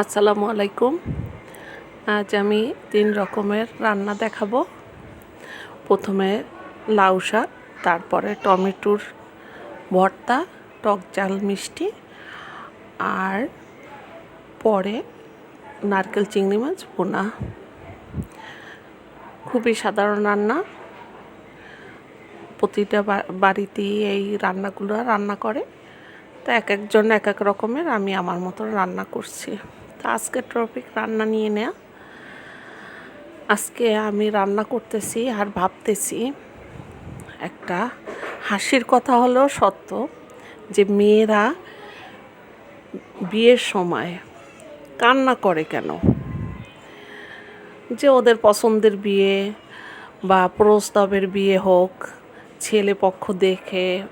আসসালামু আলাইকুম। আজ আমি তিন রকমের রান্না দেখাবো। প্রথমে লাউ শাক, তারপরে টমেটোর ভর্তা, টক জাল মিষ্টি, আর পরে নারকেল চিংড়ি মাছ বোনা খুবই সাধারণ রান্না। প্রতিটা বাড়িতেই এই রান্নাগুলো রান্না করে। তো এক একজন এক এক রকমের আমি আমার মতো রান্না করছি। তো আজকের টপিক রান্না নিয়ে নেয়া। আজকে আমি রান্না করতেছি আর ভাবতেছি একটা হাসির কথা হলো সত্য যে মেয়েরা বিয়ের সময় কান্না করে কেন? যে ওদের পছন্দের বিয়ে বা প্রস্তাবের বিয়ে হোক, ছেলে পক্ষ দেখে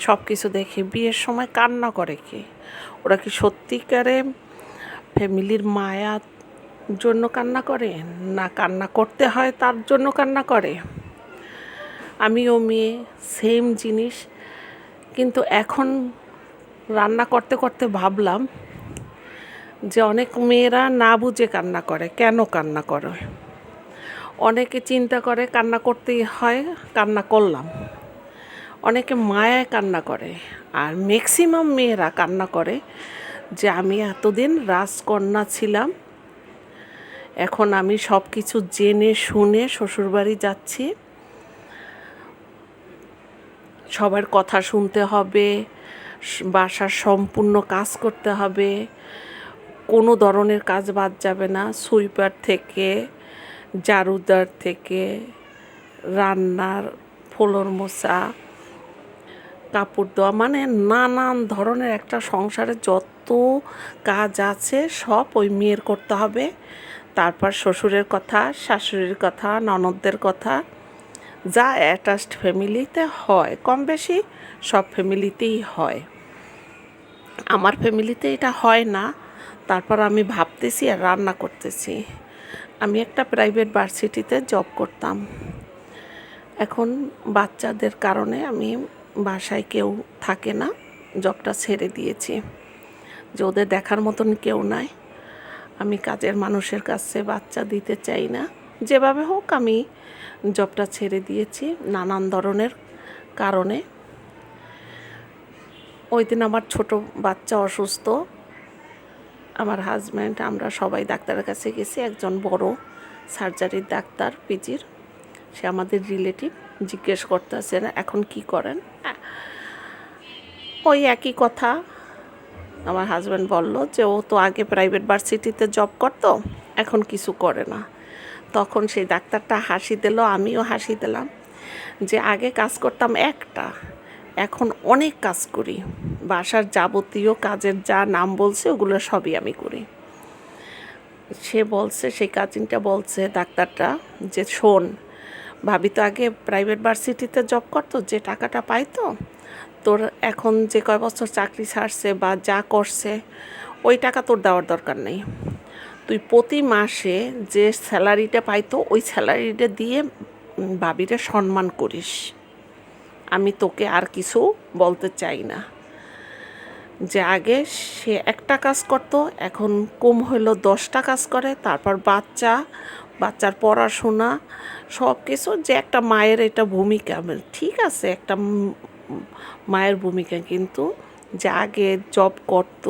সব কিছু দেখে বিয়ের সময় কান্না করে কি? ওরা কি সত্যিকারে ফ্যামিলির মায়ার জন্য কান্না করে? না, কান্না করতে হয় তার জন্য কান্না করে। আমিও মেয়ে সেম জিনিস। কিন্তু এখন রান্না করতে করতে ভাবলাম যে অনেক মেয়েরা না বুঝে কান্না করে। কেন কান্না করে? অনেকে চিন্তা করে কান্না করতেই হয়, কান্না করলাম। অনেকে মায়ায় কান্না করে। আর ম্যাক্সিমাম মেয়েরা কান্না করে যে আমি এতদিন রাজকন্যা ছিলাম। এখন আমি সব কিছু জেনে শুনে শ্বশুরবাড়ি যাচ্ছি। সবার কথা শুনতে হবে, বাসার সম্পূর্ণ কাজ করতে হবে। কোনো ধরনের কাজ বাদ যাবে না, সুইপার থেকে, জারুদার থেকে, রান্নার, ফ্লোর মোছা কাপড় দেওয়া মানে নানান ধরনের একটা সংসারে যত কাজ আছে সব ওই মেয়ের করতে হবে। তারপর শ্বশুরের কথা, শাশুড়ির কথা, ননদদের কথা, যা অ্যাটাচড ফ্যামিলিতে হয়, কম বেশি সব ফ্যামিলিতেই হয়। আমার ফ্যামিলিতে এটা হয় না। তারপর আমি ভাবতেছি আর রান্না করতেছি। আমি একটা প্রাইভেট ভার্সিটিতে জব করতাম। এখন বাচ্চাদের কারণে আমি বাসায় কেউ থাকে না, জবটা ছেড়ে দিয়েছি। যে ওদের দেখার মতন কেউ নাই। আমি কাজের মানুষের কাছে বাচ্চা দিতে চাই না। যেভাবে হোক আমি জবটা ছেড়ে দিয়েছি নানান ধরনের কারণে। ওই দিন আমার ছোট বাচ্চা অসুস্থ। আমার হাজব্যান্ড আমরা সবাই ডাক্তারের কাছে গেছি। একজন বড় সার্জারির ডাক্তার, পিজির। সে আমাদের রিলেটিভ জিজ্ঞেস করতেছে এখন কি করেন? ওই একই কথা আমার হাজব্যান্ড বলল যে, ও তো আগে প্রাইভেট ভার্সিটিতে জব করতো, এখন কিছু করে না। তখন সেই ডাক্তারটা হাসি দিল, আমিও হাসি দিলাম যে, আগে কাজ করতাম একটা, এখন অনেক কাজ করি। বাসার যাবতীয় কাজের যা নাম বলছে, ওগুলো সবই আমি করি। সে বলছে, সেই কাজিনটা বলছে ডাক্তারটা যে, শোন ভাবি তো আগে প্রাইভেট ভার্সিটিতে জব করতো, যে টাকাটা পাইতো, তোর এখন যে কয় বছর চাকরি ছাড়ছে বা যা করছে, ওই টাকা তোর দেওয়ার দরকার নেই। তুই প্রতি মাসে যে স্যালারিটা পাইতো, ওই স্যালারিটা দিয়ে ভাবিরে সম্মান করিস। আমি তোকে আর কিছু বলতে চাই না। যে আগে সে একটা কাজ করত, এখন কম হইল দশটা কাজ করে, তারপর বাচ্চা বাচ্চার পড়াশোনা সব কিছু যে একটা মায়ের এটা ভূমিকা। ঠিক আছে, একটা মায়ের ভূমিকা, কিন্তু যে আগে জব করত,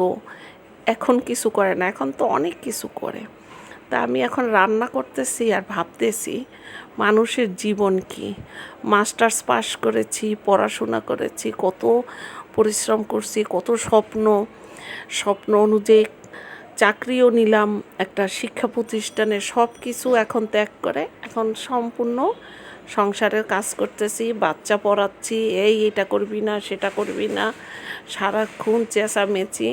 এখন কিছু করে না, এখন তো অনেক কিছু করে। তা আমি এখন রান্না করতেছি আর ভাবতেছি, মানুষের জীবন কি? মাস্টার্স পাস করেছি, পড়াশোনা করেছি, কত পরিশ্রম করছি, কত স্বপ্ন স্বপ্ন অনুযায়ী চাকরিও নিলাম, একটা শিক্ষা প্রতিষ্ঠানে সব কিছু এখন ত্যাগ করে, এখন সম্পূর্ণ সংসারের কাজ করতেছি, বাচ্চা পড়াচ্ছি, এই এটা করবি না, সেটা করবি না, সারাক্ষণ চেঁচামেচি,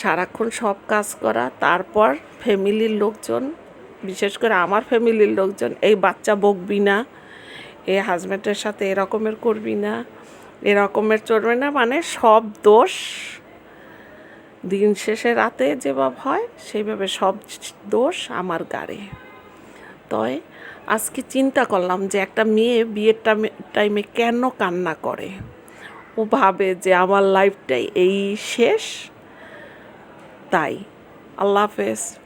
সারাক্ষণ সব কাজ করা, তারপর ফ্যামিলির লোকজন, বিশেষ করে আমার ফ্যামিলির লোকজন, এই বাচ্চা বকবি না, এই হাজব্যান্ডের সাথে এরকমের করবি না, এরকমের চলবে না মানে সব দোষ দিন শেষে রাতে যেভাবে হয়, সেইভাবে সব দোষ আমার গাড়ে। তয়, আজকে চিন্তা করলাম যে একটা মেয়ে বিয়ের টাইমে টাইমে কেন কান্না করে? ও ভাবে যে আমার লাইফটাই এই শেষ। তাই, আল্লাহ হাফেজ।